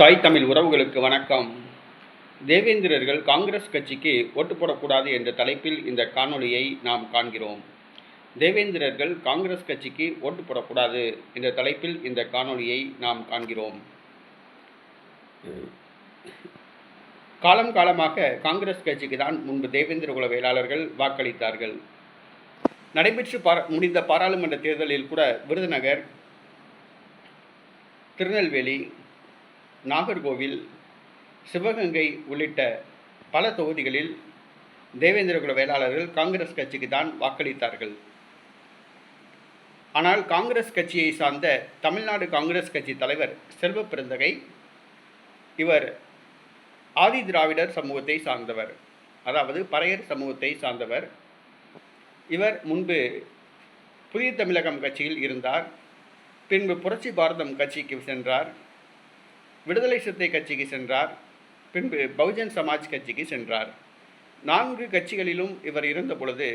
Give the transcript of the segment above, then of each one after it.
தாய் தமிழ் உறவுகளுக்கு வணக்கம். தேவேந்திரர்கள் காங்கிரஸ் கட்சிக்கு ஓட்டு போடக்கூடாது என்ற தலைப்பில் இந்த காணொளியை நாம் காண்கிறோம். தேவேந்திரர்கள் காங்கிரஸ் கட்சிக்கு ஓட்டு போடக்கூடாது என்ற தலைப்பில் இந்த காணொளியை நாம் காண்கிறோம். காலம் காலமாக காங்கிரஸ் கட்சிக்கு தான் முன்பு தேவேந்திர குல வேளாளர்கள் வாக்களித்தார்கள். நடைபெற்று பாரா முடிந்த பாராளுமன்ற தேர்தலில் கூட விருதுநகர் திருநெல்வேலி நாகர்கோவில் சிவகங்கை உள்ளிட்ட பல தொகுதிகளில் தேவேந்திரகுல வேளாளர்கள் காங்கிரஸ் கட்சிக்கு தான் வாக்களித்தார்கள். ஆனால் காங்கிரஸ் கட்சியை சார்ந்த தமிழ்நாடு காங்கிரஸ் கட்சி தலைவர் செல்வ பிறந்தகை இவர் ஆதி திராவிடர் சமூகத்தை சார்ந்தவர். அதாவது பறையர் சமூகத்தை சார்ந்தவர். இவர் முன்பு புதிய தமிழகம் கட்சியில் இருந்தார். பின்பு புரட்சி பாரதம் கட்சிக்கு சென்றார். விடுதலை சிறுத்தை கட்சிக்கு சென்றார். பின்பு பகுஜன் சமாஜ் கட்சிக்கு சென்றார். நான்கு கட்சிகளிலும் இவர் இருந்த பொழுது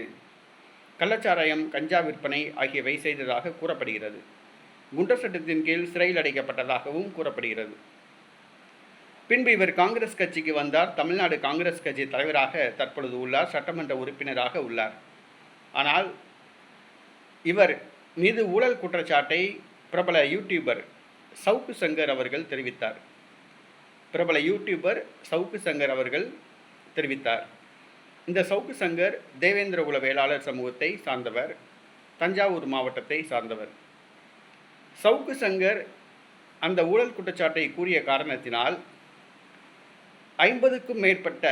கள்ளச்சாராயம் கஞ்சா விற்பனை ஆகியவை செய்ததாக கூறப்படுகிறது. குண்டர் சட்டத்தின் கீழ் சிறையில் அடைக்கப்பட்டதாகவும் கூறப்படுகிறது. பின்பு இவர் காங்கிரஸ் கட்சிக்கு வந்தார். தமிழ்நாடு காங்கிரஸ் கட்சி தலைவராக தற்பொழுது உள்ளார். சட்டமன்ற உறுப்பினராக உள்ளார். ஆனால் இவர் மீது ஊழல் குற்றச்சாட்டை பிரபல யூடியூபர் சவுக்கு சங்கர் அவர்கள் தெரிவித்தார். பிரபல யூடியூபர் சவுக்கு சங்கர் அவர்கள் தெரிவித்தார். இந்த சவுக்கு சங்கர் தேவேந்திர குல வேளாளர் சமூகத்தை சார்ந்தவர் தஞ்சாவூர் மாவட்டத்தை சார்ந்தவர். சவுக்கு சங்கர் அந்த ஊழல் குற்றச்சாட்டை கூறிய காரணத்தினால் ஐம்பதுக்கும் மேற்பட்ட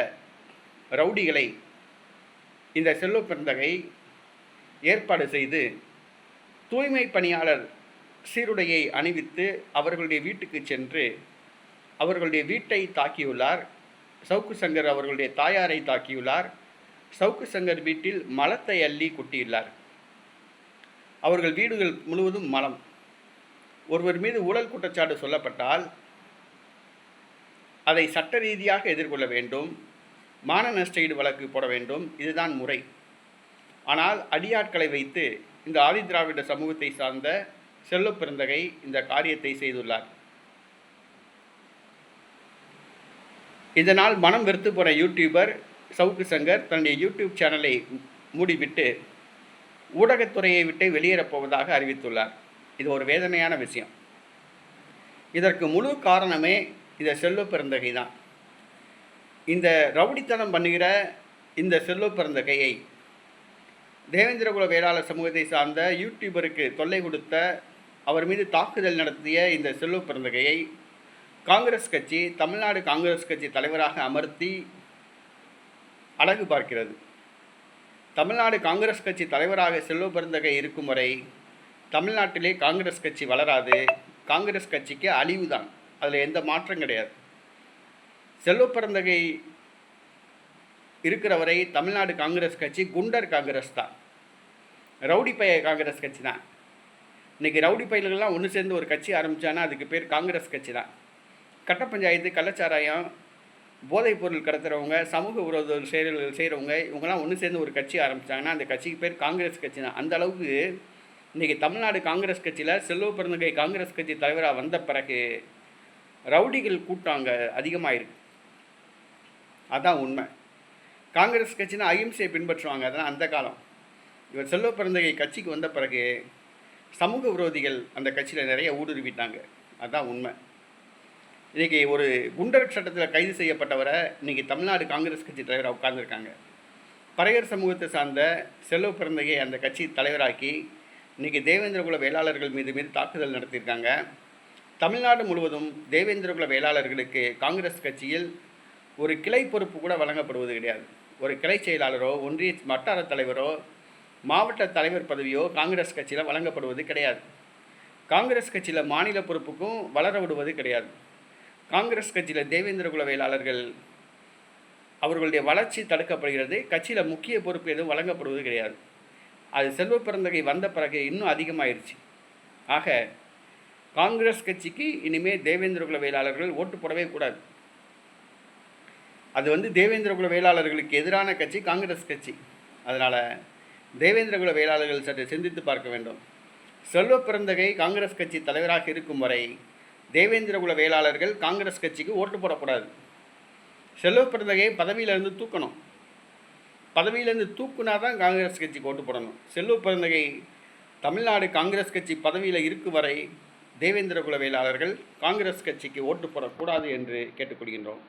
ரவுடிகளை இந்த செல்வ பிறந்தகை ஏற்பாடு செய்து தூய்மை பணியாளர் சீருடையை அணிவித்து அவர்களுடைய வீட்டுக்கு சென்று அவர்களுடைய வீட்டை தாக்கியுள்ளார். சவுக்கு சங்கர் அவர்களுடைய தாயாரை தாக்கியுள்ளார். சவுக்கு சங்கர் வீட்டில் மலத்தை அள்ளி கொட்டியுள்ளார். அவர்கள் வீடுகள் முழுவதும் மலம். ஒருவர் மீது ஊழல் குற்றச்சாட்டு சொல்லப்பட்டால் அதை சட்ட ரீதியாக எதிர்கொள்ள வேண்டும். மான நஷ்டஈடு வழக்கு போட வேண்டும். இதுதான் முறை. ஆனால் அடியாட்களை வைத்து இந்த ஆதிதிராவிட சமூகத்தை சார்ந்த செல்ல பிறந்தகை இந்த காரியத்தை செய்துள்ளார். இதனால் மனம் வெறுத்து போன யூடியூபர் சவுக்கு சங்கர் தன்னுடைய யூடியூப் சேனலை மூடிவிட்டு ஊடகத்துறையை விட்டு வெளியேறப் போவதாக அறிவித்துள்ளார். இது ஒரு வேதனையான விஷயம். இதற்கு முழு காரணமே இந்த செல்வ பிறந்தகை தான் இந்த ரவுடித்தனம் பண்ணுகிற இந்த செல்வ பெருந்தகையை தேவேந்திரகுல வேளாளர் சமூகத்தை சார்ந்த யூடியூபருக்கு தொல்லை கொடுத்த அவர் மீது தாக்குதல் நடத்திய இந்த செல்வ பிறந்தகையை காங்கிரஸ் கட்சி தமிழ்நாடு காங்கிரஸ் கட்சி தலைவராக அமர்த்தி அழகு பார்க்கிறது. தமிழ்நாடு காங்கிரஸ் கட்சி தலைவராக செல்வ பிறந்தகை இருக்கும் வரை தமிழ்நாட்டிலே காங்கிரஸ் கட்சி வளராது. காங்கிரஸ் கட்சிக்கு அழிவு தான். அதில் எந்த மாற்றம் கிடையாது. செல்வ பிறந்தகை இருக்கிற வரை தமிழ்நாடு காங்கிரஸ் கட்சி குண்டர் காங்கிரஸ் தான். ரவுடி பைய காங்கிரஸ் கட்சி தான். இன்றைக்கி ரவுடி பயில்கள்லாம் ஒன்று சேர்ந்து ஒரு கட்சி ஆரம்பித்தானா அதுக்கு பேர் காங்கிரஸ் கட்சி தான் கட்ட பஞ்சாயத்து கள்ளச்சாராயம் போதைப் பொருள் கடத்துகிறவங்க சமூக விரோத செயல்கள் செய்கிறவங்க இவங்கெல்லாம் ஒன்று சேர்ந்து ஒரு கட்சி ஆரம்பித்தாங்கன்னா அந்த கட்சிக்கு பேர் காங்கிரஸ் கட்சி தான் அந்த அளவுக்கு இன்றைக்கி தமிழ்நாடு காங்கிரஸ் கட்சியில் செல்வ பிறந்தகை காங்கிரஸ் கட்சி தலைவராக வந்த பிறகு ரவுடிகள் கூட்டம் அங்கே அதிகமாக இருக்குது அதான் உண்மை. காங்கிரஸ் கட்சினா அகிம்சையை பின்பற்றுவாங்க அதெல்லாம் அந்த காலம். இவர் செல்வ பிறந்தகை கட்சிக்கு வந்த பிறகு சமூக விரோதிகள் அந்த கட்சியில் நிறைய ஊடுருவிட்டாங்க. அதுதான் உண்மை. இன்றைக்கி ஒரு குண்டர் சட்டத்தில் கைது செய்யப்பட்டவரை இன்றைக்கி தமிழ்நாடு காங்கிரஸ் கட்சி தலைவராக உட்கார்ந்துருக்காங்க. பறையர் சமூகத்தை சார்ந்த செல்வ பிறந்தகை அந்த கட்சி தலைவராக்கி இன்றைக்கி தேவேந்திரகுல வேளாளர்கள் மீது மீது தாக்குதல் நடத்தியிருக்காங்க. தமிழ்நாடு முழுவதும் தேவேந்திரகுல வேளாளர்களுக்கு காங்கிரஸ் கட்சியில் ஒரு கிளை பொறுப்பு கூட வழங்கப்படுவது கிடையாது. ஒரு கிளை செயலாளரோ ஒன்றிய வட்டார தலைவரோ மாவட்ட தலைவர் பதவியோ காங்கிரஸ் கட்சியில் வழங்கப்படுவது கிடையாது. காங்கிரஸ் கட்சியில் மாநில பொறுப்புக்கும் வளர விடுவது கிடையாது. காங்கிரஸ் கட்சியில் தேவேந்திரகுல வேளாளர்கள் அவர்களுடைய வளர்ச்சி தடுக்கப்படுகிறது. கட்சியில் முக்கிய பொறுப்பு எதுவும் வழங்கப்படுவது கிடையாது. அது செல்வ பிறந்தகை வந்த பிறகு இன்னும் அதிகமாயிருச்சு. ஆக காங்கிரஸ் கட்சிக்கு இனிமேல் தேவேந்திரகுல வேளாளர்கள் ஓட்டு போடவே கூடாது. அது வந்து தேவேந்திரகுல வேளாளர்களுக்கு எதிரான கட்சி காங்கிரஸ் கட்சி. அதனால் தேவேந்திரகுல வேளாளர்கள் சற்று சிந்தித்து பார்க்க வேண்டும். செல்வ பிறந்தகை காங்கிரஸ் கட்சி தலைவராக இருக்கும் வரை தேவேந்திரகுல வேளாளர்கள் காங்கிரஸ் கட்சிக்கு ஓட்டு போடக்கூடாது. செல்வ பிறந்தகை பதவியிலேருந்து தூக்கணும். பதவியிலேருந்து தூக்குனா தான் காங்கிரஸ் கட்சிக்கு ஓட்டு போடணும். செல்வ பிறந்தகை தமிழ்நாடு காங்கிரஸ் கட்சி பதவியில் இருக்கும் வரை தேவேந்திரகுல வேளாளர்கள் காங்கிரஸ் கட்சிக்கு ஓட்டு போடக்கூடாது என்று கேட்டுக்கொள்கின்றோம்.